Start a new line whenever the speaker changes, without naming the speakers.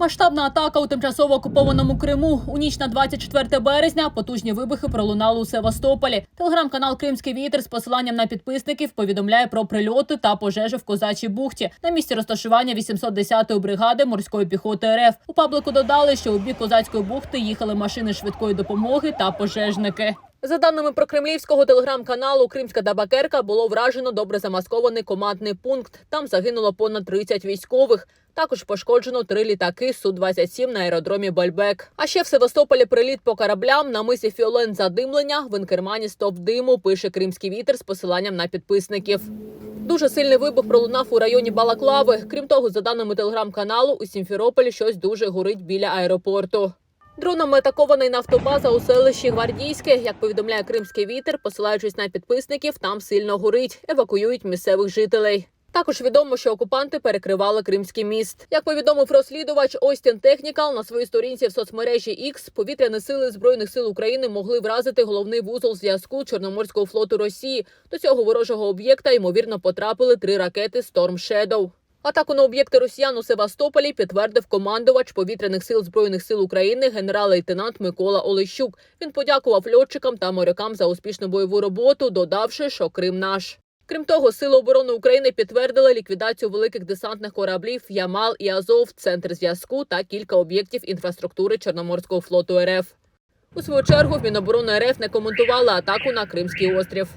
Масштабна атака у тимчасово окупованому Криму. У ніч на 24 березня потужні вибухи пролунали у Севастополі. Телеграм-канал Кримський вітер з посиланням на підписників повідомляє про прильоти та пожежі в Козачій бухті на місці розташування 810-ї бригади морської піхоти РФ. У паблику додали, що у бік Козацької бухти їхали машини швидкої допомоги та пожежники. За даними прокремлівського телеграм-каналу Кримська Табакерка було вражено добре замаскований командний пункт. Там загинуло понад 30 військових. Також пошкоджено три літаки Су-27 на аеродромі Бальбек. А ще в Севастополі приліт по кораблям на мисі Фіолен задимлення. В інкермані стоп диму пише Кримський вітер з посиланням на підписників. Дуже сильний вибух пролунав у районі Балаклави. Крім того, за даними телеграм-каналу, у Сімферополі щось дуже горить біля аеропорту. Дронами атакований нафтобаза у селищі Гвардійське. Як повідомляє Кримський вітер, посилаючись на підписників, там сильно горить. Евакуюють місцевих жителей. Також відомо, що окупанти перекривали Кримський міст. Як повідомив розслідувач Остін Технікал на своїй сторінці в соцмережі X, повітряні сили збройних сил України могли вразити головний вузол зв'язку Чорноморського флоту Росії. До цього ворожого об'єкта ймовірно потрапили три ракети Storm Shadow. Атаку на об'єкти росіян у Севастополі підтвердив командувач повітряних сил збройних сил України генерал-лейтенант Микола Олещук. Він подякував льотчикам та морякам за успішну бойову роботу, додавши, що Крим наш. Крім того, Сили оборони України підтвердили ліквідацію великих десантних кораблів Ямал і Азов, центр зв'язку та кілька об'єктів інфраструктури Чорноморського флоту РФ. У свою чергу Міноборони РФ не коментували атаку на Кримський острів.